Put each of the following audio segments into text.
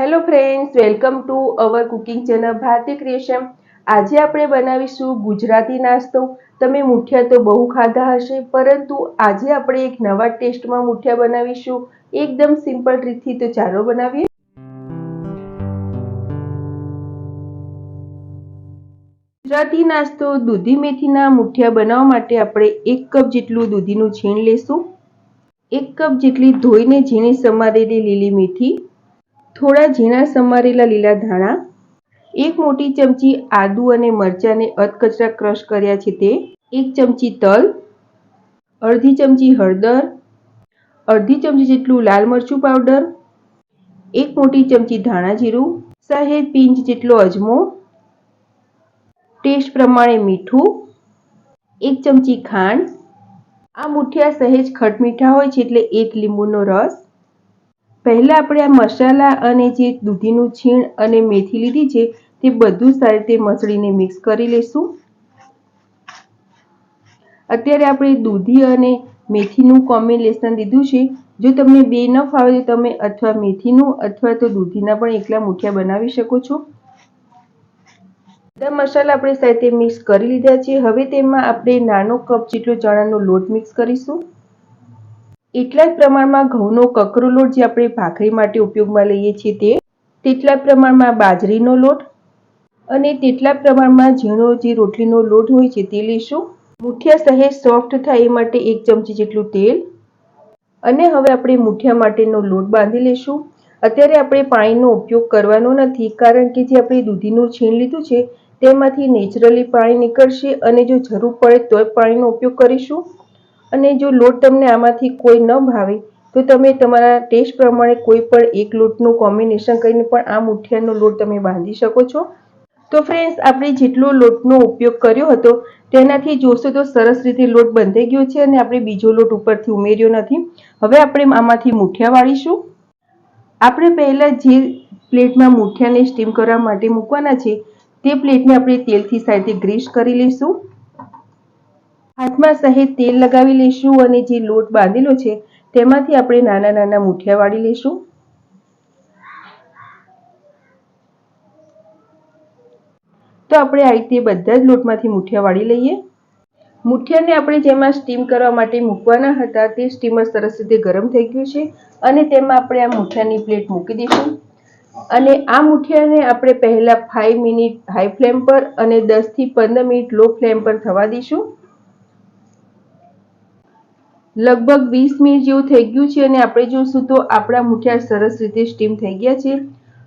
Hello friends welcome to our cooking channel Bharati creation આજે આપણે બનાવીશું ગુજરાતી નાસ્તો. તમે મુઠિયા તો બહુ ખાધા હશે, પરંતુ આજે આપણે એક નવા ટેસ્ટમાં મુઠિયા બનાવીશું. એકદમ સિમ્પલ રીતથી તો ચાલો બનાવીએ. ગુજરાતી નાસ્તો દૂધી મેથીના મુઠિયા બનાવવા માટે આપણે એક કપ જેટલું દૂધીનું છીણ લેશું. એક કપ જેટલી ધોઈને ઝીણી સમારેલી લીલી મેથી થોડા ઝીણા સમારેલા લીલા ધાણા, એક મોટી ચમચી આદુ અને મરચાંને અધકચરા ક્રશ કર્યા છે તે, એક ચમચી તલ, અડધી ચમચી હળદર, અડધી ચમચી જેટલું લાલ મરચું પાવડર, એક મોટી ચમચી ધાણા જીરું સહેજ પિંચ જેટલો અજમો, ટેસ્ટ પ્રમાણે મીઠું, એક ચમચી ખાંડ. આ મુઠિયા સહેજ ખટમીઠા હોય છે એટલે એક લીંબુનો રસ પહેલાં આપણે આ મસાલા અને જે દૂધીનું છીણ અને મેથી લીધી છે, તે બધું સારી રીતે મસળીને મિક્સ કરી લઈશું અત્યારે આપણે દૂધી અને મેથીનું કોમ્બિનેશન દીધું છે. જો તમને બે ન ફાવે તો તમે અથવા મેથીનું અથવા તો દૂધીના પણ એકલા મુઠિયા બનાવી શકો છો. બધા મસાલા આપણે સાથે મિક્સ કરી લીધા છે. હવે તેમાં આપણે નાનો કપ જેટલો ચણાનો લોટ મિક્સ કરીશું. એટલા જ પ્રમાણમાં ઘઉંનો કકરો લોટ જે આપણે ભાખરી માટે ઉપયોગમાં લઈએ છીએ તે, તેટલા પ્રમાણમાં બાજરીનો લોટ અને તેટલા પ્રમાણમાં ઝીણો જે રોટલીનો લોટ હોય છે તે લઈશું. મુઠિયા સહેજ સોફ્ટ થાય એ માટે એક ચમચી જેટલું તેલ અને હવે આપણે મુઠિયા માટેનો લોટ બાંધી લઈશું. અત્યારે આપણે પાણીનો ઉપયોગ કરવાનો નથી કારણ કે જે આપણે દૂધીનું છીણ લીધું છે તેમાંથી નેચરલી પાણી નીકળશે અને જો જરૂર પડે તોય પાણીનો ઉપયોગ કરીશું. અને જો લોટ તમને આમાંથી કોઈ ન ભાવે, તો તમે તમારા ટેસ્ટ પ્રમાણે કોઈ પણ એક લોટનું કોમ્બિનેશન કરીને પણ આ મુઠિયાનો લોટ તમે બાંધી શકો છો. તો ફ્રેન્ડ્સ આપણે જેટલો લોટનો ઉપયોગ કર્યો હતો, તેનાથી જોશો તો સરસ રીતે લોટ બંધાઈ ગયો છે અને આપણે બીજો લોટ ઉપરથી ઉમેર્યો નથી. હવે આપણે આમાંથી મુઠિયા વાળીશું. આપણે પહેલાં જે પ્લેટમાં મુઠિયાને સ્ટીમ કરવા માટે મૂકવાના છે, તે પ્લેટને આપણે તેલથી સાથે ગ્રીસ કરી લઈશું. હાથમાં સહેજ તેલ લગાવી લઈશું અને જે લોટ બાંધેલો છે, તેમાંથી આપણે નાના નાના મુઠિયા વાળી લઈશું. તો આપણે આ રીતે બધા જ લોટમાંથી મુઠિયા વાળી લઈએ. મુઠિયાને આપણે જેમાં સ્ટીમ કરવા માટે મૂકવાના હતા, તે સ્ટીમર સરસ રીતે ગરમ થઈ ગયું છે અને તેમાં આપણે આ મુઠિયાની પ્લેટ મૂકી દઈશું. અને આ મુઠિયાને આપણે પહેલાં ફાઇવ મિનિટ હાઈ ફ્લેમ પર અને દસથી પંદર મિનિટ લો ફ્લેમ પર થવા દઈશું. લગભગ વીસ મિનિટ જેવું થઈ ગયું છે અને આપણે જોઈશું તો આપણા મુઠિયા સરસ રીતે સ્ટીમ થઈ ગયા છે.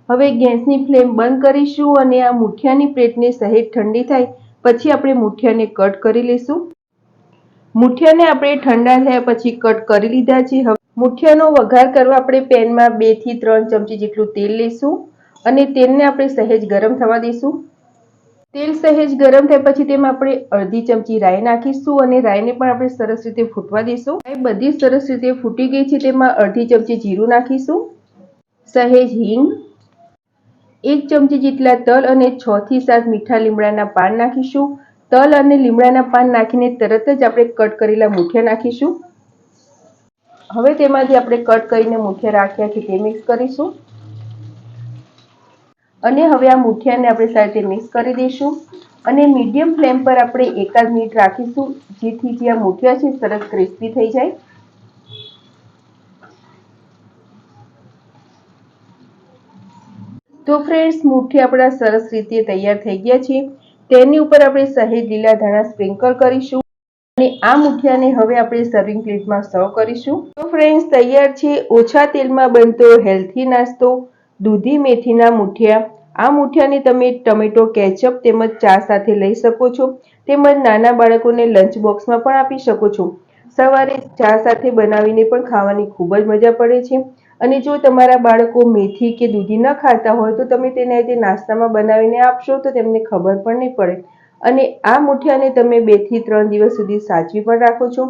હવે ગેસની ફ્લેમ બંધ કરીશું અને આ મુઠિયાની પ્લેટને સહેજ ઠંડી થાય, પછી આપણે મુઠિયાને કટ કરી લઈશું મુઠિયાને આપણે ઠંડા થયા પછી કટ કરી લીધા છે. હવે મુઠિયાનો વઘાર કરવા આપણે પેનમાં બેથી ત્રણ ચમચી જેટલું તેલ લઈશું અને તેલને આપણે સહેજ ગરમ થવા દઈશું તેલ સહેજ ગરમ થાય પછી તેમાં આપણે અડધી ચમચી રાઈ નાખીશું અને રાઈને પણ આપણે સરસ રીતે ફૂટવા દઈશું. રાઈ બધી સરસ રીતે ફૂટી ગઈ છે તેમાં અડધી ચમચી જીરું નાખીશું. સહેજ હિંગ, એક ચમચી જેટલા તલ અને છ થી સાત મીઠા લીમડાના પાન નાખીશું. તલ અને લીમડાના પાન નાખીને તરત જ આપણે કટ કરેલા મૂઠિયા નાખીશું. હવે તેમાંથી આપણે કટ કરીને મૂઠિયા રાખ્યા છે તે મિક્સ કરીશું. અને હવે આ મુઠિયાને આપણે સાથે મિક્સ કરી દઈશું. અને મીડિયમ ફ્લેમ પર આપણે એકાદ મિનિટ રાખીશું, જેથી જે આ મુઠિયા છે સરસ ક્રિસ્પી થઈ જાય. તો ફ્રેન્ડ્સ મુઠ્ઠી આપણા સરસ રીતે તૈયાર થઈ ગયા છે. તેની ઉપર આપણે સહેજ લીલા ધાણા સ્પ્રિંકલ કરીશું. અને આ મુઠિયાને હવે આપણે સર્વિંગ પ્લેટમાં સર્વ કરીશું. તો ફ્રેન્ડ્સ, તૈયાર છે ઓછા તેલમાં બનતો હેલ્થી નાસ્તો, દૂધી મેથીના મુઠિયા. આ મુઠિયાને તમે ટમેટો, કેચઅપ તેમજ ચા સાથે લઈ શકો છો. તેમજ નાના બાળકોને લંચ બોક્સમાં પણ આપી શકો છો. સવારે ચા સાથે બનાવીને પણ ખાવાની ખૂબ જ મજા પડે છે. અને જો તમારા બાળકો મેથી કે દૂધી ન ખાતા હોય, તો તમે તેને જે નાસ્તામાં બનાવીને આપશો તો તેમને ખબર પણ નહીં પડે. અને આ મુઠિયાને તમે બેથી ત્રણ દિવસ સુધી સાચવી પણ રાખો છો.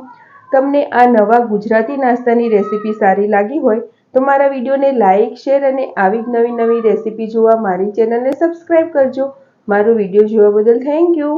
તમને આ નવા ગુજરાતી નાસ્તાની રેસીપી સારી લાગી હોય તો મારા વિડીયોને લાઇક શેર અને આવી જ નવી નવી રેસીપી જોવા મારી ચેનલને સબસ્ક્રાઈબ કરજો. મારો વીડિયો જોવા બદલ થેન્ક યુ.